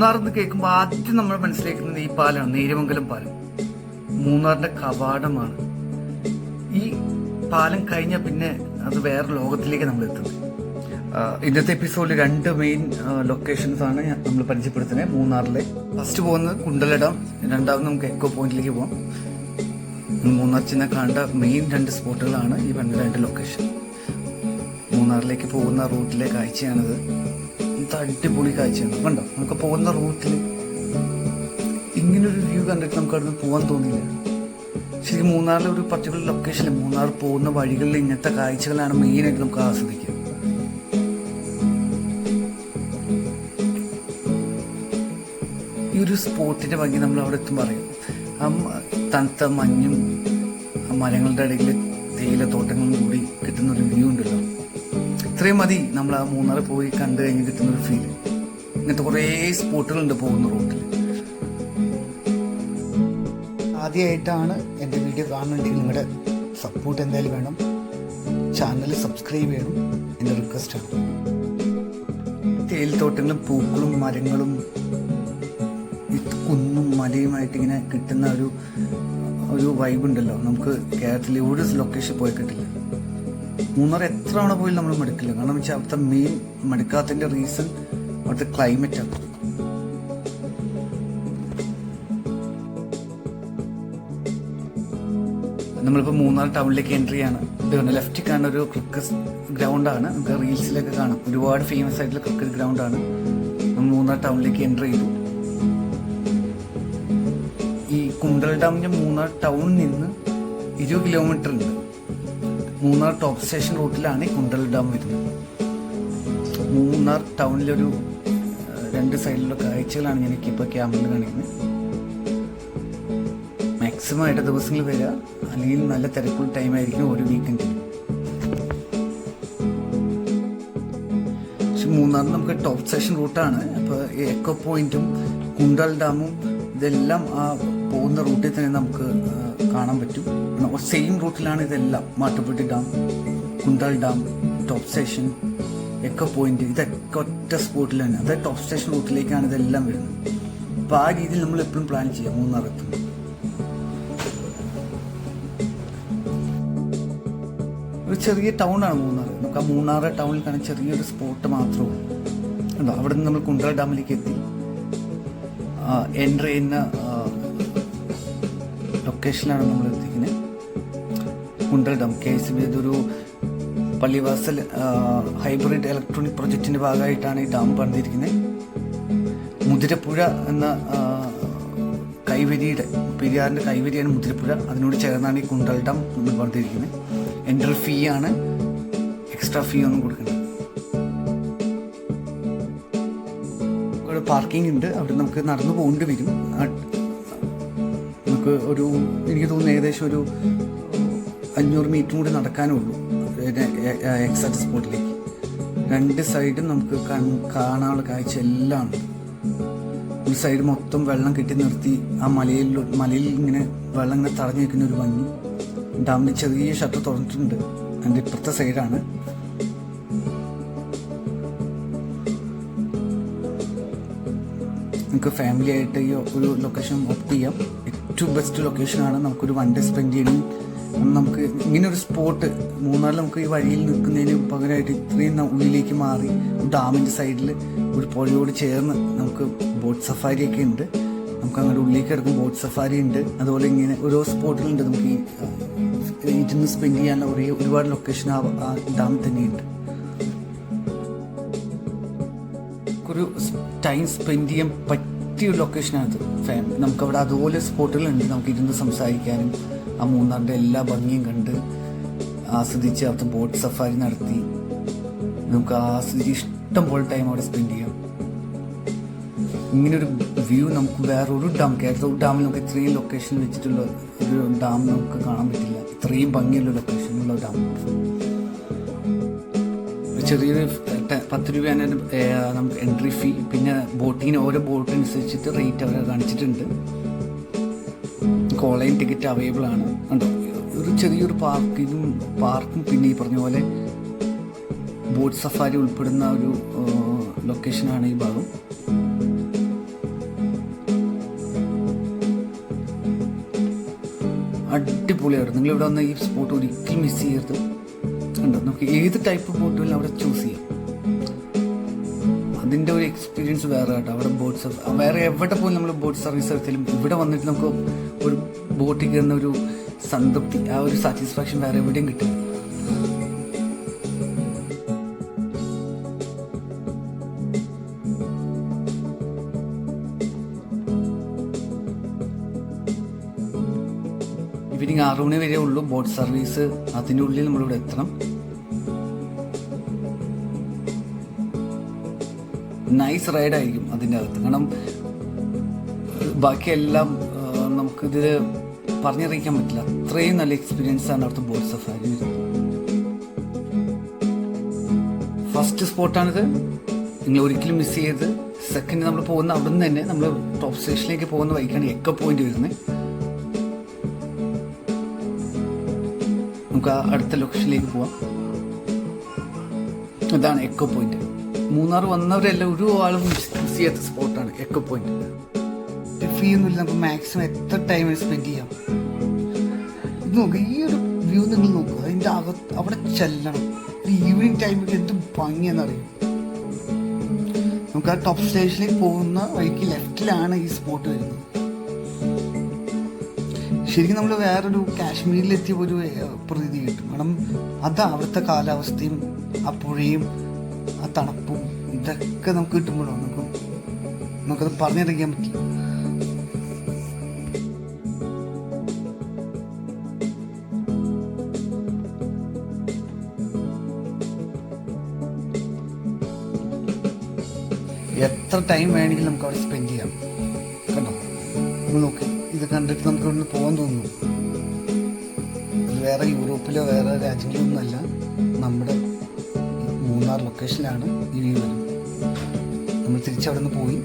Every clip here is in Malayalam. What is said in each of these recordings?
മൂന്നാർ എന്ന് കേൾക്കുമ്പോൾ ആദ്യം നമ്മൾ മനസ്സിലാക്കുന്നത് ഈ പാലമാണ് നീരമംഗലം പാലം. മൂന്നാറിന്റെ കവാടമാണ്. ഈ പാലം കഴിഞ്ഞ പിന്നെ അത് വേറെ ലോകത്തിലേക്ക് നമ്മൾ എത്തുന്നത്. ഇന്നത്തെ എപ്പിസോഡിൽ രണ്ട് മെയിൻ ലൊക്കേഷൻസ് ആണ് നമ്മൾ പരിചയപ്പെടുത്തുന്നത് മൂന്നാറിലെ ഫസ്റ്റ് പോകുന്നത് കുണ്ടലടം രണ്ടാമത് നമുക്ക് എക്കോ പോയിന്റിലേക്ക് പോകാം മൂന്നാർ ചിന്ന കാണേണ്ട മെയിൻ രണ്ട് സ്പോട്ടുകളാണ് ഈ പറഞ്ഞ രണ്ട് ലൊക്കേഷൻ മൂന്നാറിലേക്ക് പോകുന്ന റൂട്ടിലെ കാഴ്ചയാണിത്. ഇത് അടിപൊളി കാഴ്ചയാണ്. കണ്ടോ? നമുക്ക് പോകുന്ന റൂട്ടിൽ ഇങ്ങനൊരു വ്യൂ കണ്ടിട്ട് നമുക്ക് അവിടുന്ന് പോകാൻ തോന്നില്ല ശരിക്കും മൂന്നാറിലെ ഒരു പർട്ടിക്കുലർ ലൊക്കേഷനിൽ മൂന്നാർ പോകുന്ന വഴികളിൽ ഇങ്ങനത്തെ കാഴ്ചകളാണ് മെയിനായിട്ട് നമുക്ക് ആസ്വദിക്കുക. ഈ ഒരു സ്പോട്ടിന്റെ ഭംഗി നമ്മൾ അവിടെ എത്തും പറയും ആ തണുത്ത മഞ്ഞും മരങ്ങളുടെ ഇടയിൽ തേയില തോട്ടങ്ങളും കൂടി ഇത്രയും മതി നമ്മൾ ആ മൂന്നാറിൽ പോയി കണ്ടു കഴിഞ്ഞ് കിട്ടുന്ന ഒരു ഫീൽ ഇങ്ങനത്തെ കുറേ സ്പോട്ടുകളുണ്ട് പോകുന്ന റൂട്ടിൽ ആദ്യമായിട്ടാണ് എന്റെ വീഡിയോ കാണുന്നുണ്ടെങ്കിൽ നിങ്ങളുടെ സപ്പോർട്ട് എന്തായാലും വേണം. ചാനൽ സബ്സ്ക്രൈബ് ചെയ്യണം. എന്റെ റിക്വസ്റ്റാണ് തേയിലത്തോട്ടങ്ങളും പൂക്കളും മരങ്ങളും കുന്നും മലയുമായിട്ട് ഇങ്ങനെ കിട്ടുന്ന ഒരു ഒരു വൈബ് ഉണ്ടല്ലോ. നമുക്ക് കേരളത്തിൽ ഒരു ലൊക്കേഷൻ പോയി കിട്ടില്ല. മൂന്നാർ എത്ര തവണ പോയി നമ്മൾ മടുക്കില്ല. കാരണം വെച്ചാൽ അവിടുത്തെ മെയിൻ മടുക്കാത്തതിന്റെ റീസൺ അവിടുത്തെ ക്ലൈമറ്റ് ആണ്. നമ്മളിപ്പോൾ മൂന്നാർ ടൗണിലേക്ക് എൻട്രി ആണ് ഇതുകൊണ്ട് ലെഫ്റ്റിൽ കാണുന്ന ഒരു ക്രിക്കറ്റ് ആണ്. നമുക്ക് റീൽസിലൊക്കെ കാണാം. ഒരുപാട് ഫേമസ് ആയിട്ടുള്ള ക്രിക്കറ്റ് ഗ്രൗണ്ടാണ് നമ്മൾ മൂന്നാർ ടൗണിലേക്ക് എൻട്രി ചെയ്തു. ഈ കുണ്ടൽ ഡാമിന്റെ മൂന്നാർ ടൗണിൽ നിന്ന് ഇരുപത് കിലോമീറ്റർ ഉണ്ട്. മൂന്നാർ ടോപ്പ് സ്റ്റേഷൻ റൂട്ടിലാണ് കുണ്ടൽ ഡാം വരുന്നത്. മൂന്നാർ ടൗണിലൊരു രണ്ട് സൈഡിലുള്ള കാഴ്ചകളാണ് ഞാൻ ഇപ്പോൾ ക്യാമറയിൽ കാണിക്കുന്നത്. മാക്സിമം ആയിട്ട് ദിവസങ്ങൾ വരിക. അല്ലെങ്കിൽ നല്ല തിരക്കുള്ള ടൈം ആയിരിക്കും ഒരു വീക്കെൻഡിൽ പക്ഷെ മൂന്നാർ നമുക്ക് ടോപ്പ് സ്റ്റേഷൻ റൂട്ടാണ് അപ്പോൾ എക്കോ പോയിന്റും കുണ്ടൽ ഡാമും ഇതെല്ലാം ആ പോകുന്ന റൂട്ടിൽ തന്നെ നമുക്ക് കാണാൻ പറ്റും. സെയിം റൂട്ടിലാണ് ഇതെല്ലാം. Mattupetty dam Kundala dam top station echo point ഇതൊക്കെ ഒറ്റ സ്പോട്ടിൽ തന്നെ. അതായത് ടോപ്പ് സ്റ്റേഷൻ റൂട്ടിലേക്കാണ് ഇതെല്ലാം വരുന്നത്. അപ്പോൾ ആ രീതിയിൽ നമ്മൾ എപ്പോഴും പ്ലാൻ ചെയ്യാം മൂന്നാർ ഒരു ചെറിയ ടൗണാണ് മൂന്നാർ. നമുക്ക് ആ മൂന്നാർ ടൗണിൽ കാണാൻ ചെറിയൊരു സ്പോട്ട് മാത്രമേ ഉള്ളൂ. അവിടെ നിന്ന് നമ്മൾ കുണ്ടറ ഡാമിലേക്ക് എത്തി. എൻട്രി ചെയ്യുന്ന ലൊക്കേഷനിലാണ് നമ്മൾ എത്തിക്കുന്നത്. Kundala dam K S B ഇതൊരു പള്ളിവാസൽ ഹൈബ്രിഡ് ഇലക്ട്രോണിക് പ്രൊജക്ടിന്റെ ഭാഗമായിട്ടാണ് ഈ ഡാം പണിതിരിക്കുന്നത്. മുതിരപ്പുഴ എന്ന കൈവരിയുടെ പെരിയാറിന്റെ കൈവരിയാണ് മുതിരപ്പുഴ. അതിനോട് ചേർന്നാണ് ഈ കുണ്ടൽ ഡാം നമ്മൾ പണിതിരിക്കുന്നത്. എൻട്രി ഫീ ആണ്. എക്സ്ട്രാ ഫീ ഒന്നും കൊടുക്കുന്നത് പാർക്കിംഗ് ഉണ്ട്. അവിടെ നമുക്ക് നടന്നു പോകേണ്ടി വരും. നമുക്ക് ഒരു എനിക്ക് തോന്നുന്നു ഏകദേശം ഒരു അഞ്ഞൂറ് മീറ്റർ കൂടി നടക്കാനേ ഉള്ളൂ. എക്സാക്ട് സ്പോട്ടിലേക്ക് രണ്ട് സൈഡും നമുക്ക് കാണാനുള്ള കാഴ്ച എല്ലാം ഉണ്ട്. ഒരു സൈഡ് മൊത്തം വെള്ളം കെട്ടി നിർത്തി ആ മലയിൽ മലയിൽ ഇങ്ങനെ വെള്ളം ഇങ്ങനെ തടഞ്ഞു നിൽക്കുന്ന ഒരു ഭംഗി. ഡാമിന് ചെറിയ ഷട്ടർ തുറന്നിട്ടുണ്ട്. അതിന്റെ ഇപ്പുറത്തെ സൈഡാണ് നമുക്ക് ഫാമിലി ആയിട്ട് ഈ ഒരു ലൊക്കേഷൻ ഓപ്റ്റ് ചെയ്യാം. ഏറ്റവും ബെസ്റ്റ് ലൊക്കേഷനാണ് നമുക്കൊരു വൺ ഡേ സ്പെൻഡ് ചെയ്യണം. നമുക്ക് ഇങ്ങനെ ഒരു സ്പോട്ട് മൂന്നാറിൽ നമുക്ക് ഈ വഴിയിൽ നിൽക്കുന്നതിന് പകരമായിട്ട് ഇത്രയും ഉള്ളിലേക്ക് മാറി ഡാമിന്റെ സൈഡിൽ ഒരു പുഴയോട് ചേർന്ന് നമുക്ക് ബോട്ട് സഫാരി ഒക്കെ ഉണ്ട്. നമുക്ക് അങ്ങോട്ട് ഉള്ളിലേക്ക് കിടക്കും. ബോട്ട് സഫാരി ഉണ്ട്. അതുപോലെ ഇങ്ങനെ ഓരോ സ്പോട്ടിലുണ്ട് നമുക്ക് ഈ ഇരുന്ന് സ്പെൻഡ് ചെയ്യാനുള്ള ഒരേ ഒരുപാട് ലൊക്കേഷൻ ആ ഡാം തന്നെയുണ്ട്. ഒരു ടൈം സ്പെൻഡ് ചെയ്യാൻ പറ്റിയ ഒരു ലൊക്കേഷനാണിത് ഫാം നമുക്കവിടെ അതുപോലെ സ്പോട്ടുകളുണ്ട്. നമുക്ക് ഇരുന്ന് സംസാരിക്കാനും ആ മൂന്നാറിന്റെ എല്ലാ ഭംഗിയും കണ്ട് ആസ്വദിച്ച് അവിടുത്തെ ബോട്ട് സഫാരി നടത്തി നമുക്ക് ആസ്വദിച്ച് ഇഷ്ടം പോലെ ടൈം അവിടെ സ്പെൻഡ് ചെയ്യാം. ഇങ്ങനൊരു വ്യൂ നമുക്ക് വേറെ ഒരു ഡാം കേരള ഒരു ഡാമിൽ നമുക്ക് ഇത്രയും ലൊക്കേഷൻ വെച്ചിട്ടുള്ള ഒരു ഡാം നമുക്ക് കാണാൻ പറ്റില്ല. ഇത്രയും ഭംഗിയുള്ള ലൊക്കേഷനുള്ള ഡാം ചെറിയൊരു പത്ത് രൂപയാണ് നമുക്ക് എൻട്രി ഫീ പിന്നെ ബോട്ടിന് ഓരോ ബോട്ടിനനുസരിച്ചിട്ട് റേറ്റ് അവർ കാണിച്ചിട്ടുണ്ട്. ഓൺലൈൻ ടിക്കറ്റ് അവൈലബിൾ ആണ്. ഉണ്ടോ ഒരു ചെറിയൊരു പാർക്കിനും പാർക്കും പിന്നെ ഈ പറഞ്ഞ പോലെ ബോട്ട് സഫാരി ഉൾപ്പെടുന്ന ഒരു ലൊക്കേഷനാണ് ഈ ഭാഗം. അടിപൊളിയായിരുന്നു. നിങ്ങൾ ഇവിടെ വന്ന ഈ സ്പോട്ട് ഒരിക്കലും മിസ് ചെയ്യരുത്. ഉണ്ടോ നമുക്ക് ഏത് ടൈപ്പ് ബോട്ടുകളും അവിടെ ചൂസ് ചെയ്യാം. അതിന്റെ ഒരു എക്സ്പീരിയൻസ് വേറെ കേട്ടോ. അവിടെ ബോട്ട് വേറെ എവിടെ പോയി നമ്മൾ ബോട്ട് സർവീസ് എടുത്താലും ഇവിടെ വന്നിട്ട് നമുക്ക് ഒരു ബോട്ടിൽ കയറുന്ന ഒരു സംതൃപ്തി ആ ഒരു സാറ്റിസ്ഫാക്ഷൻ വേറെ എവിടെയും കിട്ടും. ഈവനിങ് ആറു മണി വരെ ഉള്ളൂ ബോട്ട് സർവീസ് അതിനുള്ളിൽ നമ്മളിവിടെ എത്തണം. നൈസ് റൈഡ് ആയിരിക്കും അതിന്റെ അകത്ത്. കാരണം ബാക്കിയെല്ലാം നമുക്കിതിൽ നമുക്കിത് പറഞ്ഞറിയിക്കാൻ പറ്റില്ല. അത്രയും നല്ല എക്സ്പീരിയൻസ് ആണ് അവിടുത്തെ ബോട്ട് സഫാരി ഫസ്റ്റ് സ്പോട്ടാണിത് നിങ്ങൾ ഒരിക്കലും മിസ് ചെയ്ത് സെക്കൻഡ് നമ്മൾ പോകുന്ന അവിടെ നിന്ന് തന്നെ നമ്മൾ ടോപ്പ് സ്റ്റേഷനിലേക്ക് പോകുന്ന വഴിക്കാണ് എക്ക പോയിന്റ് വരുന്നത്. നമുക്ക് ആ അടുത്ത ലൊക്കേഷനിലേക്ക് പോവാം. ഇതാണ് എക്കോ പോയിന്റ് മൂന്നാർ വന്നവരെല്ലാം ഒരു ആളും മിസ് ചെയ്യാത്ത സ്പോട്ടാണ്. എക്കോ പോയിന്റ് ഫീ ഒന്നുമില്ല നമുക്ക് മാക്സിമം എത്ര ടൈം സ്പെൻഡ് ചെയ്യാം. ഇത് നോക്ക് ഈ ഒരു വ്യൂ നിങ്ങൾ നോക്കുക അതിന്റെ അകത്ത് അവിടെ ചെല്ലണം. ഈവനിങ് ടൈമിൽ എന്ത് ഭംഗിയെന്നറിയും നമുക്ക് ആ ടോപ്പ് സ്റ്റേഷനിലേക്ക് പോകുന്ന വഴിക്ക് ലെഫ്റ്റിലാണ് ഈ സ്പോട്ട് വരുന്നത്. ശരിക്കും നമ്മൾ വേറൊരു കാശ്മീരിലെത്തിയ ഒരു പ്രതീതി കിട്ടും. കാരണം അതാ അവിടുത്തെ കാലാവസ്ഥയും ആ പുഴയും ആ തണുപ്പും ഇതൊക്കെ നമുക്ക് കിട്ടുമ്പോഴാണ് നമുക്ക് നമുക്കത് പറഞ്ഞറിയിക്കാൻ പറ്റില്ല എത്ര ടൈം വേണമെങ്കിലും നമുക്ക് അവിടെ സ്പെൻഡ് ചെയ്യാം. കണ്ടോ? നമ്മൾ നോക്കി ഇത് കണ്ടിട്ട് നമുക്ക് ഇവിടുന്ന് പോകാൻ തോന്നുന്നു. വേറെ യൂറോപ്പിലോ വേറെ രാജ്യങ്ങളിലോ ഒന്നുമല്ല മൂന്നാർ ലൊക്കേഷനിലാണ് ഈ വ്യൂ വരുന്നത്. നമ്മൾ തിരിച്ചവിടെ നിന്ന് പോയി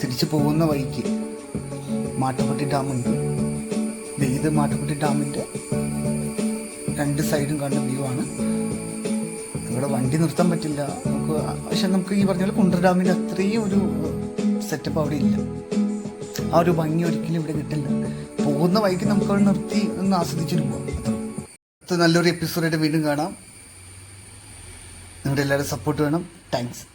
തിരിച്ചു പോകുന്ന വഴിക്ക് മാട്ടുപ്പെട്ടി ഡാമുണ്ട്. ഇത് മാട്ടുപ്പെട്ടി ഡാമിന്റെ രണ്ട് സൈഡും കണ്ട വ്യൂ ആണ്. ഇവിടെ വണ്ടി നിർത്താൻ പറ്റില്ല. നമുക്ക് പക്ഷെ നമുക്ക് ഈ പറഞ്ഞ പോലെ കുണ്ടർ ഡാമിന്റെ അത്രയും ഒരു സെറ്റപ്പ് അവിടെ ഇല്ല. ആ ഒരു ഭംഗി ഒരിക്കലും ഇവിടെ കിട്ടില്ല. പോകുന്ന വഴിക്ക് നമുക്ക് അവിടെ നിർത്തി ഒന്ന് ആസ്വദിച്ചിട്ട് പോകാം നല്ലൊരു എപ്പിസോഡായിട്ട് വീണ്ടും കാണാം. നിങ്ങളുടെ എല്ലാവരും സപ്പോർട്ട് വേണം. താങ്ക്സ്